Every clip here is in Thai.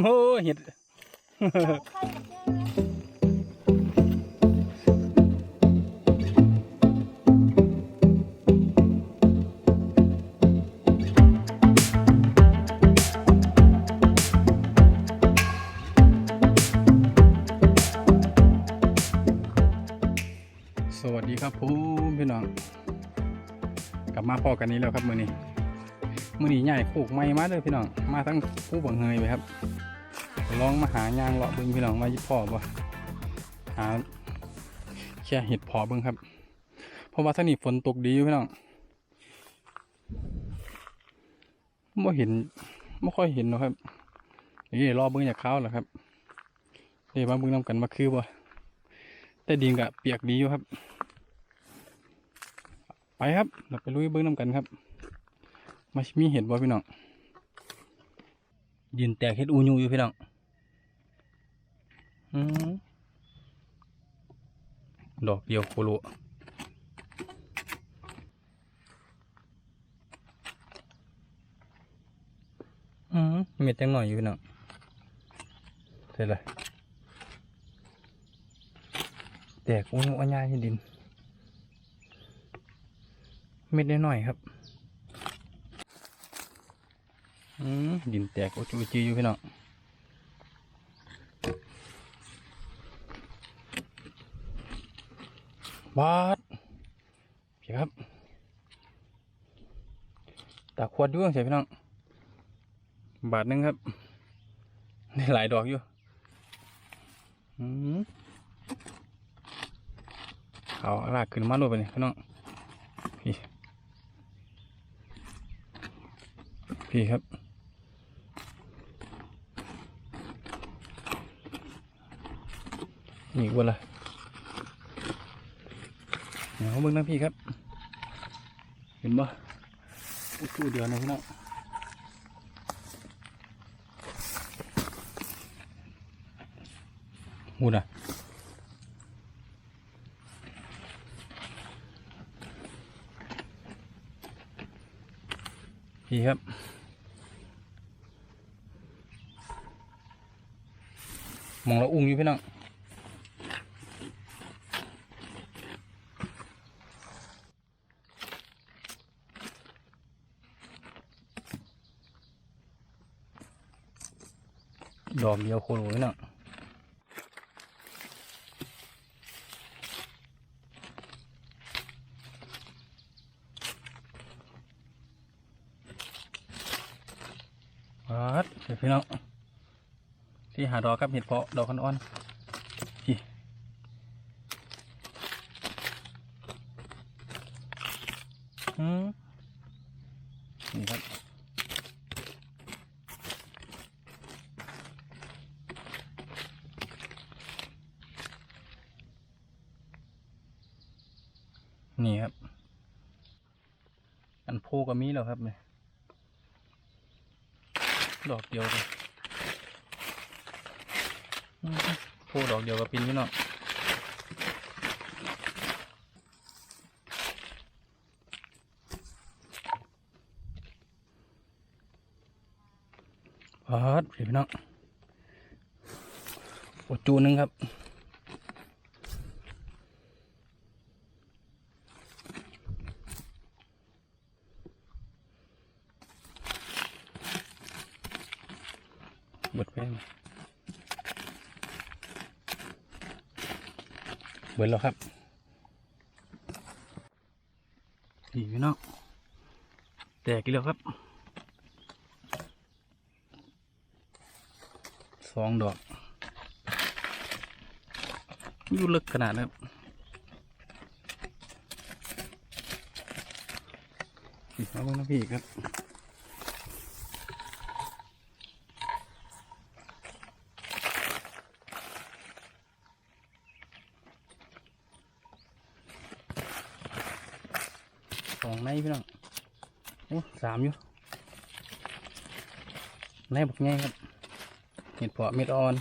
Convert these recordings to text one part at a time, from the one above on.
โอ้เห็ดสวัสดีครับผมพี่น้อง กลับมาพอกันนี้แล้วครับมือนี้มือนี้ใหญ่โคกไม่มาเลยพี่น้อง มาทั้งผู้บังเฮยไปครับ ลองมาหายางเลาะเบิ้งพี่น้องว่ายิพ่อบ่หาแค่เห็ดพอเบิ้งครับ เพราะว่าท่านี่ฝนตกดีอยู่พี่น้องไม่เห็นไม่ค่อยเห็นหรอกครับนี่รอเบิ้งจากเขาแหละครับเดี๋ยวมาเบิ้งนำกันมาคือบ่แต่ดินกะเปียกดีอยู่ครับ ไปครับเราไปลุยเบิ้งนำกันครับมามีเห็ดบ่พี่น้องยืนแตกเห็ดอูยูอยู่พี่น้อง ดอกเดียวโคโลอืมเม็ดจังหน่อยอยู่พี่น้องเสร็จเลยแตกอูยูอันยาที่ดิน เม็ดน้อยครับอืมดินแตกโอจูจีอยู่พี่น้อง บาทพี่ครับตาขวดด้วยใช่พี่น้อง บาทหนึงครับได้หลายดอกอยู่อืมเอาลากขึ้นมาโลดไปนี่พี่น้อง พี่ พี่ครับนี่วันละ เดี๋ยวเบิ่งนะพี่ครับ เห็นบ่อู้เดือนนะพี่น้องหูนะพี่ครับมองแล้วอุ้งอยู่พี่น้อง ดอกเดียวโคโลพี่น้องปัดเดี๋ยวพี่น้องที่หาดอกครับเห็ดเพาะดอกอ่อนๆพี่อืมนี่ครับ นี่ครับ อันโพก็มีแล้วครับเนี่ยดอกเดียวเลยโพดอกเดียวกับปินพี่น้องพัดพี่น้องโอจูหนึงครับ บิดไปไหมเบิดแล้วครับนี่พี่น้องแตกอีกแล้วครับสองดอกอยู่ลึกขนาดนะครับอีกแล้วนะพี่ครับ ในพี่น้องโอ้สามอยู่ในบักง่ายครับเห็ดเพาะเม็ดอ่อน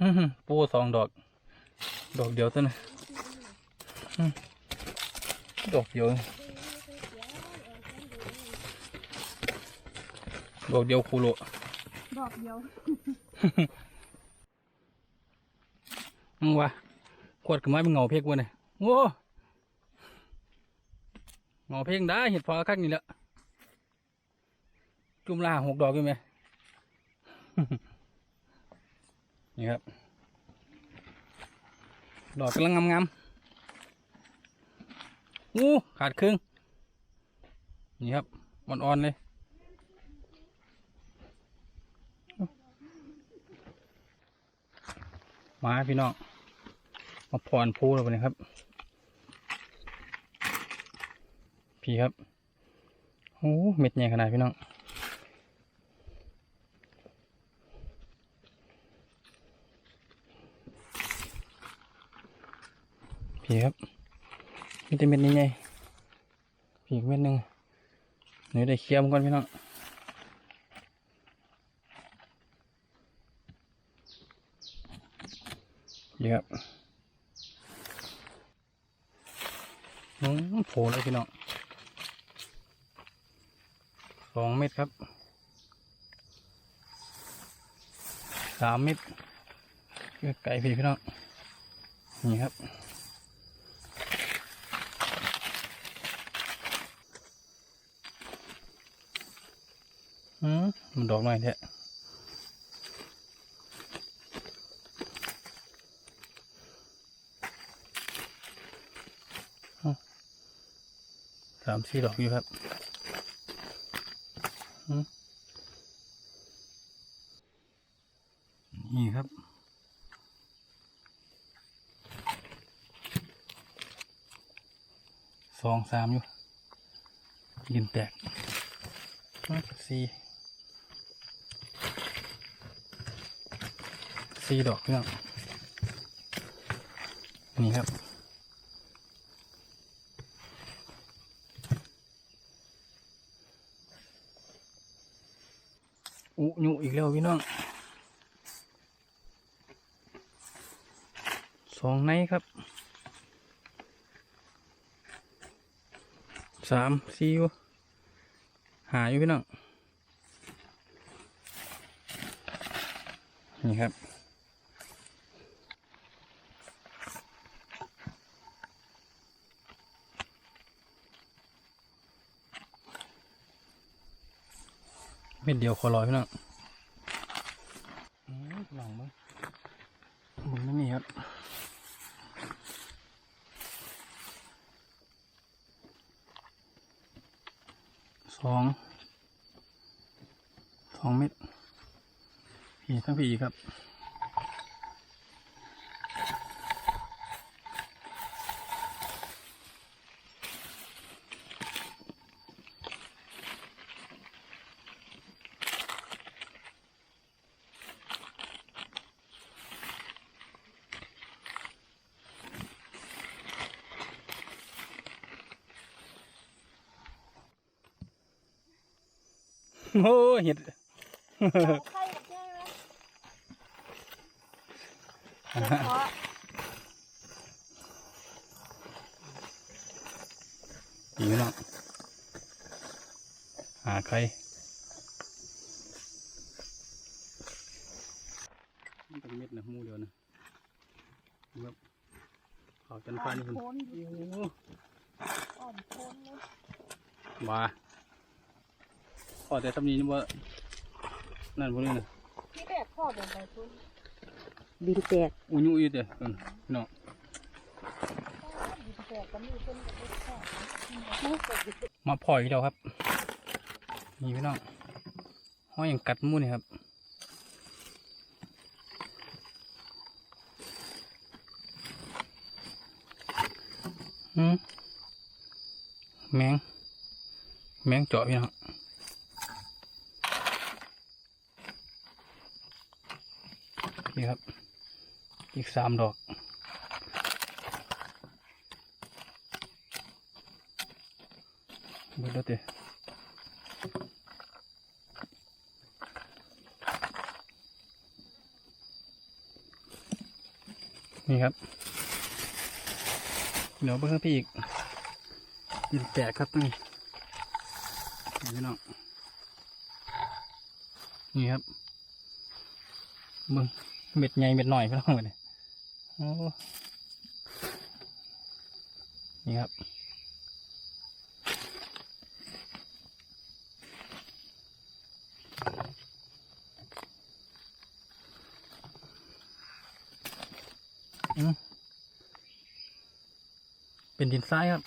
อื้อหือปูสองดอก ดอกเดียวเท่านั้นอื้อดอกเดียวดอกเดียวคูโลดอกเดียวมึงวะ ขวดขึ้นมาเป็นเงาเพกวะเนี่ยโอ้เงาเพกได้เห็ดพอคักนี่แหละจุ่มล่าหกดอกอยู่ไหมนี่ครับ ดอกกำลังงามๆอู้ขาดครึ่ง นี่ครับอ่อนๆเลยมาพี่น้อง มาพรพูแล้วนะครับ พี่ครับ โอ้เม็ดใหญ่ขนาดพี่น้องพี่ครับมีแต่เม็ดใหญ่ๆพี่เม็ดหนึ่งเดี๋ยวได้เคลียร์มันก่อนพี่น้องนี่ครับอืม โผล่เลยพี่น้องสองเม็ดครับสามเม็ดไก่พี่พี่น้องนี่ครับอืมมันดอกหน่อยแท้ สามสี่ดอกอยู่ครับนี่ครับสองสามอยู่ยืนแตกสี่สี่ดอกพี่น้องนี่ครับ อุยุอีกแล้วพี่น้องสองในครับสามสี่หาอยู่พี่น้องนี่ครับเป็นเดียวคอลอยพี่น้องอืมหลังมั้งมึงไม่มีครับ สอง ส องเม็ดผีทั้งผีครับ โอ้เห็ด เอาไข่กับแก้ไหมเห็ดเพาะดีพี่น้องหาใครมันเป็นเม็ดนะหมูเดียวนะแบบเขาจันอ่ฟ้าอนนี่คุณโคนอยู่โอ้โหอ่อนโคนเลยบ้าขอแต่ตำนี้นี่ว่า นั่นพวกนี้นะที่แรกพ่อเดินไปตุ้นดินแตกอุยุอยู่เด้ออืมพี่น้องดินแตกก็มีต้นกับต้นพ่อมาพลอยเราครับ นี่พี่น้องห้อยอย่างกัดหมูนี่ครับอืมแมง แมงเจาะพี่น้อง นี่ครับ อีกสามดอกเบิดแล้วเตะนี่ครับ เดี๋ยวเบิ่งข้งพี่อีกดินแตกครับนี่นี่พี่น้องนี่ครับมึง เม็ดใหญ่เม็ดหน่อยพี่น้องเลยโอ้นี่ครับเป็นดินทรายครับ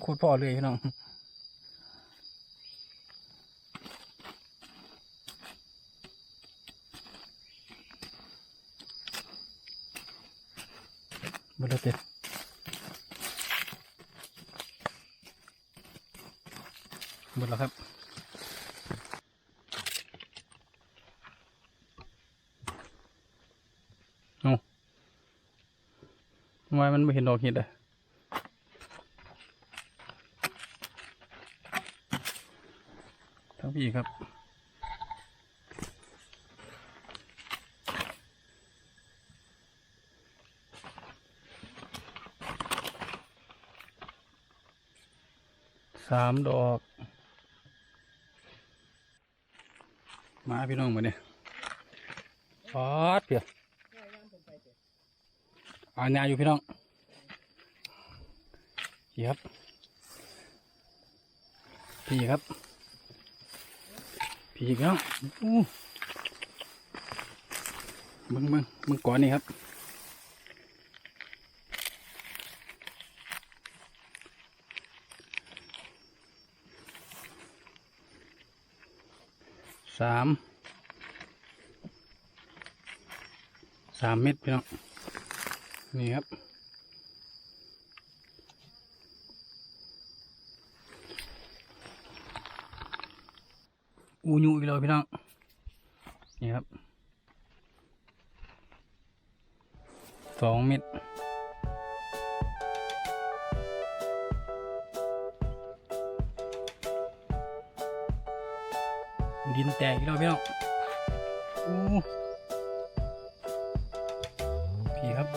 โคตรพอเลยพี่น้อง บไดเต็ด หมดแล้วครับเอาทำไมมันไม่เห็นดอกเห็ดอะทั้งพี่ครับสามดอก มาพี่น้องมาเนี่ยฟอดเปียอ่านยาอยู่พี่น้องพี่ครับ พี่ครับ พี่ครับอู้มึงมึงมึงก่อนนี่ครับ สามสามเม็ดพี่น้องนี่ครับ อูยูอีกแล้วพี่น้องนี่ครับสองเม็ด ดินแตกอีกแล้วพี่น้องพี่ครับ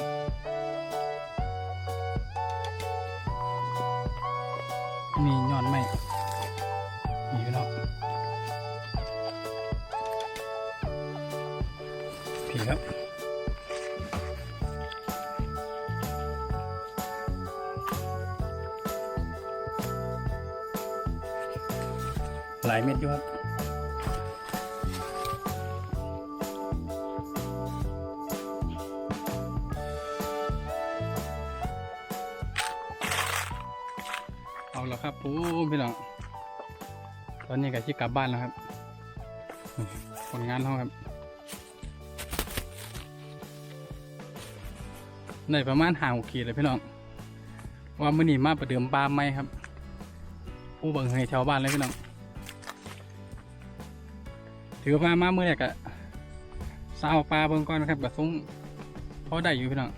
มียอดไหมนี่พี่น้องพี่ครับหลายเม็ดอยู่ครับ เอาละครับผมพี่น้องตอนนี้ก็ที่กลับบ้านแล้วครับผลงานเขาครับในประมาณห่างหกขีดเลยพี่น้องว่ามื่อนี้มาประเดิมปลาไหมครับผู้เบังเฮยแถวบ้านเลยพี่น้องถือว่ามาเมื่อไหร่กะสาวปลาเบิ่งก่อนนะครับแบบซุ้งพอได้อยู่พี่น้อง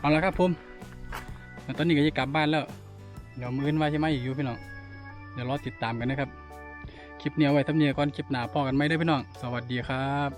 เอาละครับผมตอนนี้ก็จะกลับบ้านแล้ว เดี๋ยวมือนว่าใช่ไหมอีกอยู่พี่น้อง เดี๋ยวรอติดตามกันนะครับ คลิปเนี้ยไว้ทำเนียก่อนคลิปหน้าพอกันไหมได้พี่น้อง สวัสดีครับ